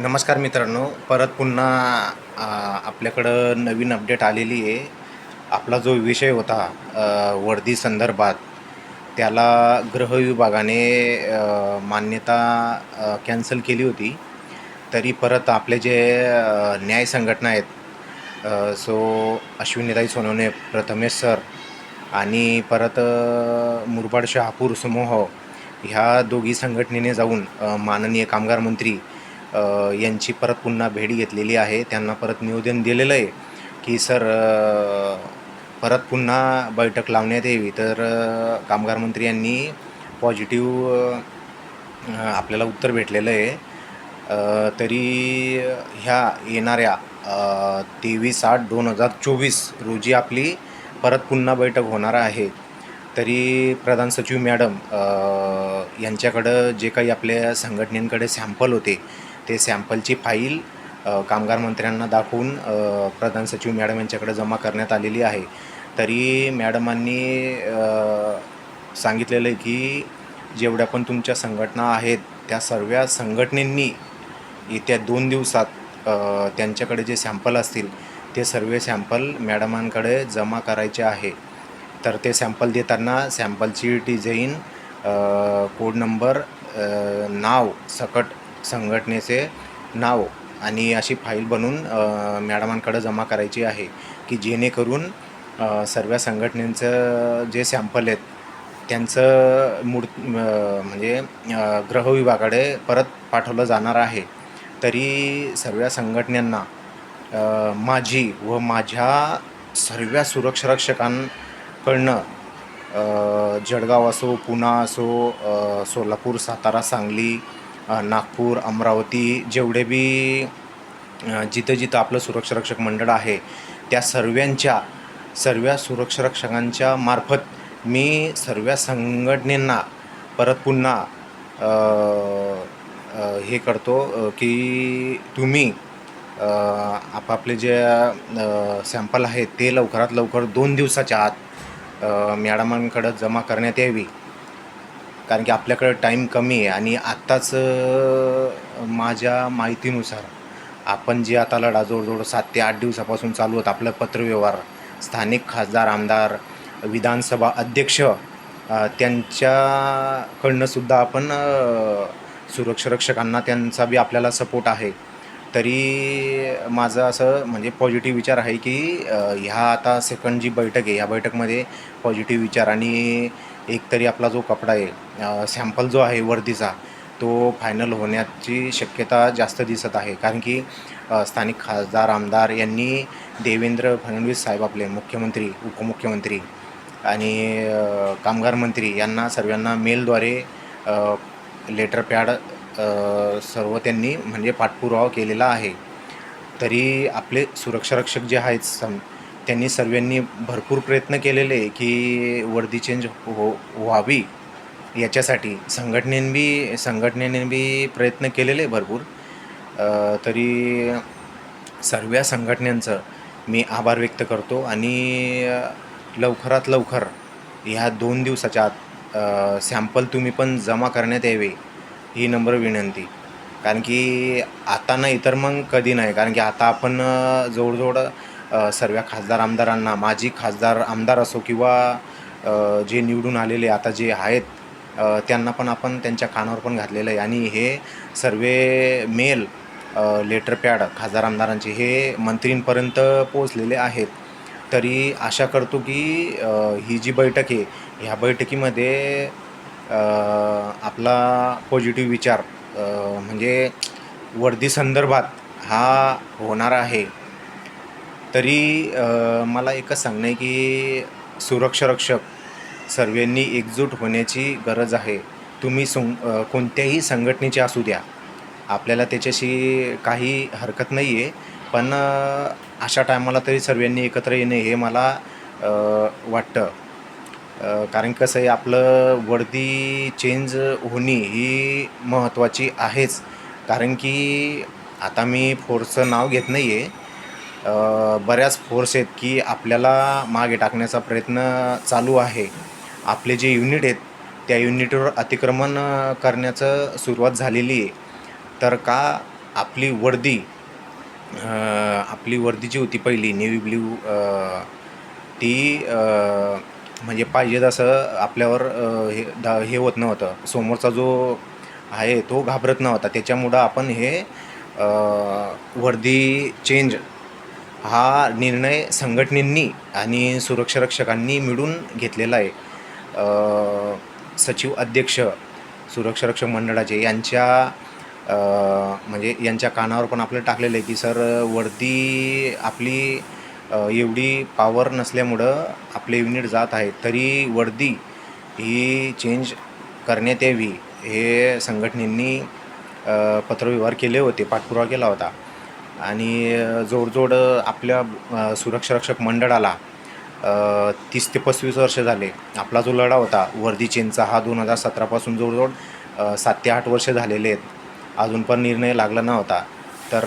नमस्कार मित्रांनो परत पुन्हा आपल्याकडं नवीन अपडेट आलेली आहे. आपला जो विषय होता वर्दी संदर्भात त्याला ग्रह विभागाने मान्यता कॅन्सल केली होती. तरी परत आपले जे न्याय संघटना आहेत सो अश्विनीताई सोनवणे प्रथमेश सर आणि परत मुरबाड शहापूर समूह ह्या दोघी संघटनेने जाऊन माननीय कामगार मंत्री यांची परत पुन्हा भेट घेतलेली आहे. त्यांना परत निवेदन दिलेलं आहे की सर परत पुन्हा बैठक लावण्यात यावी. तर कामगार मंत्री यांनी पॉझिटिव्ह आपल्याला उत्तर भेटलेलं आहे. तरी ह्या येणाऱ्या तेवीस आठ दोन हजार चोवीस रोजी आपली परत पुन्हा बैठक होणार आहे. तरी प्रधान सचिव मॅडम यांच्याकडं जे काही आपल्या संघटनेकडे सॅम्पल होते ते सॅम्पलची फाईल कामगार मंत्र्यांना दाखवून प्रधान सचिव मॅडम यांच्याकडे जमा करण्यात आलेली आहे. तरी मॅडमांनी सांगितलेलं आहे की जेवढ्या पण तुमच्या संघटना आहेत त्या सर्व संघटनेंनी येत्या दोन दिवसात त्यांच्याकडे जे सॅम्पल असतील ते सर्व सॅम्पल मॅडमांकडे जमा करायचे आहे. तर ते सॅम्पल देताना सॅम्पलची डिझाईन कोड नंबर नाव सकट संघटनेचे नाव आणि अशी फाईल बनवून मॅडमांकडं मॅडमांकडे जमा करायची आहे की जेणेकरून सर्व संघटनेचं जे सॅम्पल आहेत त्यांचं मूळ म्हणजे ग्रहविभागाकडे परत पाठवलं जाणार आहे. तरी सर्व संघटनांना माझी व माझ्या सर्व सुरक्षारक्षकांकडनं जळगाव असो पुणा असो सोलापूर सातारा सांगली नागपूर अमरावती जेवढे बी जिथं जिथं आपलं सुरक्षारक्षक मंडळ आहे त्या सर्वांच्या सर्व सुरक्षारक्षकांच्या मार्फत मी सर्व संघटनेंना परत पुन्हा हे करतो की तुम्ही आपापले जे सॅम्पल आहेत ते लवकरात लवकर दोन दिवसाच्या आत मॅडमांकडं जमा करण्यात यावी. कारण की आपल्याकडं टाईम कमी आहे आणि आत्ताच माझ्या माहितीनुसार आपण जे आता लढा जवळजवळ सात ते आठ दिवसापासून चालू होत आपलं पत्रव्यवहार स्थानिक खासदार आमदार विधानसभा अध्यक्ष त्यांच्याकडनंसुद्धा आपण अ, सुरक्षारक्षकांना त्यांचा बी आपल्याला सपोर्ट आहे. तरी माझं असं म्हणजे पॉझिटिव्ह विचार आहे की ह्या आता सेकंड जी बैठक आहे ह्या बैठकमध्ये पॉझिटिव्ह विचार आणि एक तरी आपला जो कपडा आहे सॅम्पल जो आहे वर्दीचा तो फायनल होण्याची शक्यता जास्त दिसत आहे. कारण की स्थानिक खासदार आमदार यांनी देवेंद्र फडणवीस साहेब आपले मुख्यमंत्री उपमुख्यमंत्री आणि कामगार मंत्री यांना सर्वांना मेलद्वारे लेटर पॅड सर्व त्यांनी म्हणजे पाठपुरावा केलेला आहे. तरी आपले सुरक्षारक्षक जे आहेत सम त्यांनी सर्वांनी भरपूर प्रयत्न केलेले की वर्दी चेंज हो व्हावी. याच्यासाठी संघटनेने बी संघटनेने बी प्रयत्न केलेले भरपूर. तरी सर्व संघटनांचं मी आभार व्यक्त करतो आणि लवकरात लवकर ह्या दोन दिवसाच्या आत सॅम्पल तुम्ही पण जमा करण्यात यावे. ही नम्र विनंती. कारण की आता नाही तर मग कधी नाही. कारण की आता आपण जवळजवळ सर्व खासदार आमदारांना माजी खासदार आमदार असो किंवा जे निवडून आलेले आता जे आहेत त्यांना पण आपण त्यांच्या कानावर पण घातलेलं आहे. आणि हे सर्व मेल लेटर पॅड खासदार आमदारांचे हे मंत्रींपर्यंत पोचलेले आहेत. तरी आशा करतो की ही जी बैठक आहे ह्या बैठकीमध्ये आपला पॉझिटिव्ह विचार म्हणजे वर्दी संदर्भात हा होणार आहे. तरी मला एकच सांगणं आहे की सुरक्षारक्षक सर्वांनी एकजूट होण्याची गरज आहे. तुम्ही सं कोणत्याही संघटनेचे असू द्या. आपल्याला त्याच्याशी काही हरकत नाही आहे पण अशा टायमाला तरी सर्वांनी एकत्र येणे हे मला वाटतं. कारण कसं आहे आपलं वर्दी चेंज होणे ही महत्त्वाची आहेच. कारण की आता मी फोर्सचं नाव घेत नाही आहे बऱ्याच फोर्स आहेत की आपल्याला मागे टाकण्याचा प्रयत्न चालू आहे. आपले जे युनिट आहेत त्या युनिटवर अतिक्रमण करण्याचं सुरुवात झालेली आहे. तर का आपली वर्दी आपली वर्दी जी होती पहिली नेव्ही ब्ल्यू ती म्हणजे पाहिजे तसं आपल्यावर हे दा हे होत नव्हतं. समोरचा जो आहे तो घाबरत नव्हता. त्याच्यामुळं आपण हे वर्दी चेंज हा निर्णय संघटनेंनी आणि सुरक्षारक्षकांनी मिळून घेतलेला आहे. सचिव अध्यक्ष सुरक्षारक्षक मंडळाचे यांच्या म्हणजे यांच्या कानावर पण आपलं टाकलेलं आहे की सर वर्दी आपली एवढी पॉवर नसल्यामुळं आपले युनिट जात आहे तरी वर्दी ही चेंज करण्यात यावी हे संघटनेंनी पत्रव्यवहार केले होते पाठपुरावा केला होता. आणि जोडजोड आपल्या सुरक्षारक्षक मंडळाला तीस ते पस्तीस वर्ष झाले आपला जो लढा होता वर्दी चेनचा हा दोन हजार सतरापासून जवळजवळ सात ते आठ वर्ष झालेले आहेत. अजून पण निर्णय लागला नव्हता. तर